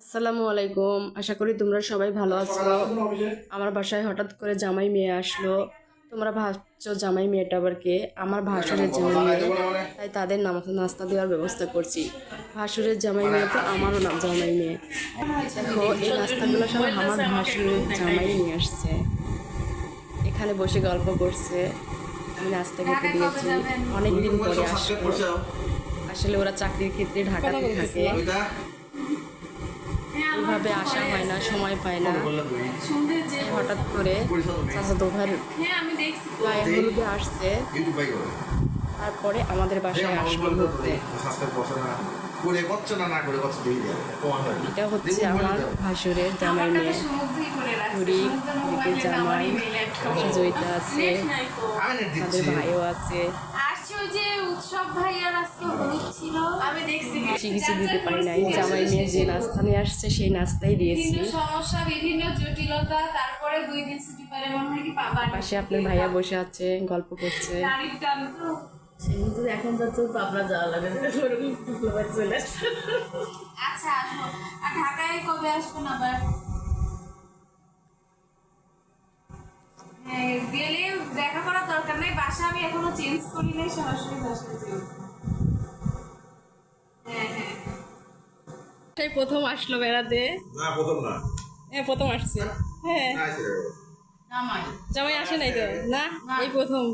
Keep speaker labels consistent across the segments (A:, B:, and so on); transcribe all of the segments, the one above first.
A: আসসালামু আলাইকুম। আশা করি তোমরা সবাই ভালো আছো। আমার বাসায় হঠাৎ করে জামাই মেয়ে আসলো। তোমরা ভাবছ জামাই মেয়েটা আবার কে? আমার ভাসুরের জামাই মেয়ে। তাই তাদের নাস্তা দেওয়ার ব্যবস্থা করছি। ভাসুরের জামাই মেয়ে তো আমারও নাম জামাই মেয়ে। দেখো, এই নাস্তাগুলো সব আমার ভাসুরের জামাই নিয়ে আসছে। এখানে বসে গল্প করছে। আমি নাস্তা খেতে দিয়েছি। অনেকদিন পরে আসলে ওরা চাকরির ক্ষেত্রে ঢাকাতে থাকে। ওইভাবে আসা হয় না, সময় পায় না। হঠাৎ করে হলুদে আসছে। তারপরে আমাদের বাসায়
B: হয়
A: এটা হচ্ছে আমার ভাসুরের জামাই মেয়ে জামাই জয়িতা আছে, তাদের ভাইও আছে। কিছু দিতে পারি নাই। জামাই মেয়ে যে নাস্তা নিয়ে আসছে সেই নাস্তাই দিয়েছি।
C: সমস্যা বিভিন্ন জটিলতা তারপরে দুই দিন ছুটি পেলে মনে হয় কি
A: পাশে আপনার ভাইয়া বসে আছে গল্প করছে।
D: কিন্তু এখন তো তো পাবনা যাওয়া লাগে চলে
C: আচ্ছা আসো। আর ঢাকায় কবে আসবেন আবার? এখনও চেঞ্জ করি নাই সরাসরি বাসায় যাই। হ্যাঁ হ্যাঁ।
A: সেই প্রথম আসলো বেড়াতে।
B: না প্রথম না।
A: হ্যাঁ প্রথম আসছে। হ্যাঁ। জামাই। আসে নাই তো? না? এই প্রথম।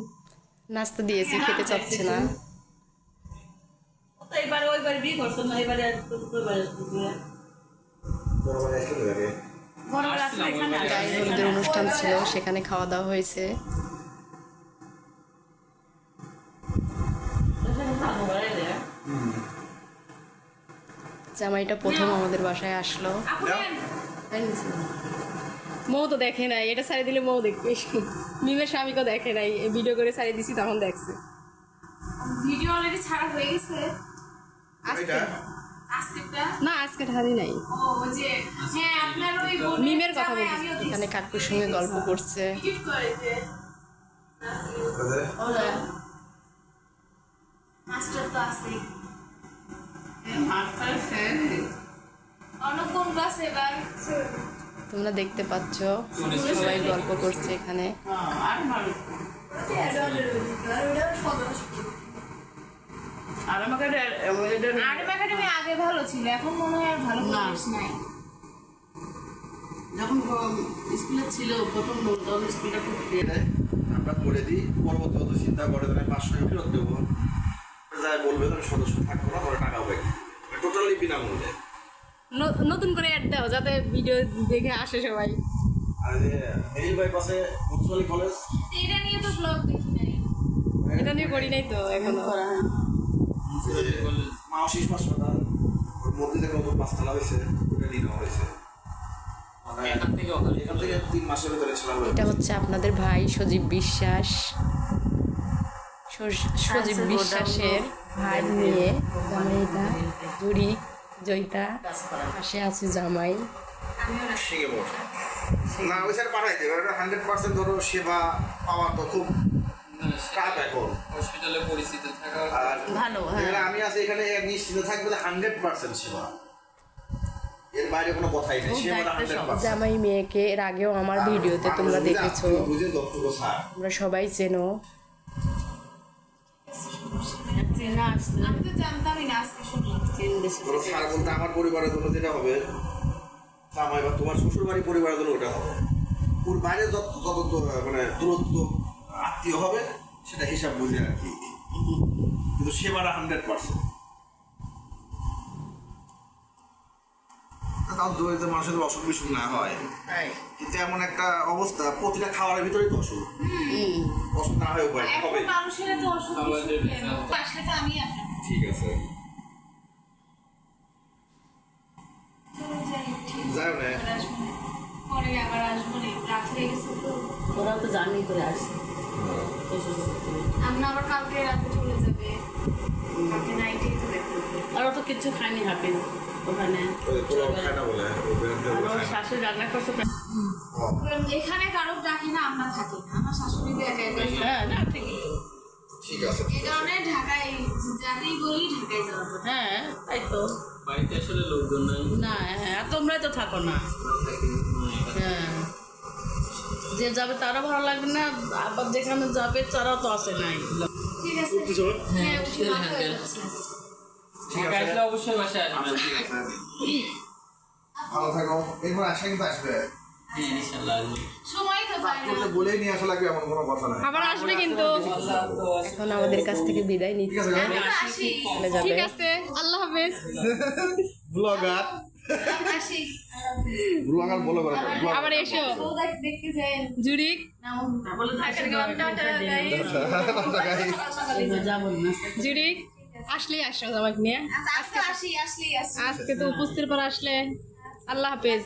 A: নাস্তা দিয়েছি খেতে চাচ্ছে না।
D: তো এবারে ওইবারে বিয়ে করছ না এবারে
A: অনুষ্ঠান ছিল সেখানে খাওয়া দাওয়া হয়েছে। জামাইটা প্রথম আমাদের বাসায় আসলো। মৌ তো দেখে নাই এটা সারি দিলে মৌ দেখবে। মিমের স্বামীকেও দেখে নাই ভিডিও করে সারি দিছি তখন দেখছে।
C: ভিডিও অলরেডি ছাড়া হয়ে গেছে।
A: না আজকে ঢালি নাই।
C: ও যে হ্যাঁ আপনার ওই
A: মিমের কথা বলছি এখানে। কাকুর সঙ্গে গল্প করছে। তোমরা দেখতে পাচ্ছ সবাই গল্প করছে এখানে।
C: আগে ভালো ছিল এখন মনে হয় আর ভালো। পরিবেশ নাই।
D: যখন স্কুলে ছিল প্রথম তখন স্কুলটা খুব
B: আমরা করে দিই। পরবর্তী হয়তো চিন্তা করে তাহলে পাঁচশো ফেরত দেবো। যাই বলবে আমি সদস্য থাকব না পরে টাকা পাই টোটালি বিনামূল্যে।
A: ন- নতুন করে অ্যাড দাও যাতে ভিডিও দেখে আসে সবাই।
B: আর এই বাইপাসে মুন্সিপালি কলেজ
C: এটা নিয়ে তো ব্লগ দেখি নাই।
A: এটা নিয়ে করি নাই তো এখনও।
B: মা শিশু হাসপাতাল। ওর মধ্যে থেকে নতুন পাঁচতলা হয়েছে ওটা নিয়ে হয়েছে। মানে
A: এটা হচ্ছে আপনাদের ভাই সজীব বিশ্বাস। সজীব বিশ্বাসের ভাই নিয়ে জয়িতা পাশে আছে জামাই।
B: না ওই সাইড পাঠাই দেবে ওটা হান্ড্রেড পার্সেন্ট ধরো সেবা পাওয়া তো খুব চাপ এখন।
E: হসপিটালে পরিস্থিতি থাকা
D: ভালো, হ্যাঁ।
B: আমি আছি এখানে নিশ্চিত থাকবে হান্ড্রেড পার্সেন্ট সেবা। এর বাইরে কোনো কথাই নেই সেবা হান্ড্রেড
A: জামাই মেয়েকে এর আগেও আমার ভিডিওতে তোমরা দেখেছ।
B: বুঝে
A: তোমরা সবাই চেনো।
C: আমি তো জানতামই না আজকে শুনলাম
B: ধরো ছাড় বলতে আমার পরিবারের জন্য যেটা হবে জামাই বা তোমার শ্বশুর বাড়ি পরিবারের জন্য ওটা হবে। ওর বাইরে যত যত মানে দূরত্ব আত্মীয় হবে সেটা হিসাব বুঝে আর কি। কিন্তু সেবাটা হান্ড্রেড পার্সেন্ট তাও দরিদ্র মানুষের অসুখ বিসুখ না হয়। কিন্তু এমন একটা অবস্থা প্রতিটা খাবারের ভিতরেই তো অসুখ। অসুখ না হয়ে উপায় হবে।
C: মানুষের তো অসুখ
B: ঠিক আছে।
D: জার্নি করে আসছে।
C: আমরা আবার কালকে রাতে চলে যাবে। কালকে হবে।
D: আর ও তো কিচ্ছু খায়নি হাঁপেন ওখানে।
B: না।
D: শাশুড়ি রান্না করছে
C: এখানে কারও ডাকি না আমরা থাকি। না আমার শাশুড়ি একা একাই
D: হ্যাঁ না ঠিকই
B: ঠিক আছে
C: এই কারণে ঢাকায় যাতেই বলি ঢাকায় যাওয়ার কথা।
D: হ্যাঁ তাই তো।
E: বাড়িতে আসলে লোকজন নাই।
D: না হ্যাঁ তোমরাই তো থাকো না। হ্যাঁ। যে যাবে তারা ভালো লাগবে না আবার যেখানে যাবে তারা তো আসে নাই।
F: ঠিক আছে। হ্যাঁ হয়ে
E: অবশ্যই বাসায়
B: ভালো থাকো। এরপর আসা কিন্তু আসবে।
E: হ্যাঁ
B: কথা নাই।
C: আবার আসবে কিন্তু।
E: আল্লাহ
C: এখন আমাদের কাছ থেকে বিদায় চলে ঠিক আছে। আল্লাহ হাফেজ।
B: ব্লগার।
C: আবার এসো। জুরিক? জুরিক আসলেই আসো নিয়ে।
F: আজকে
C: তো উপস্থিত পর আসলে। আল্লাহ হাফেজ।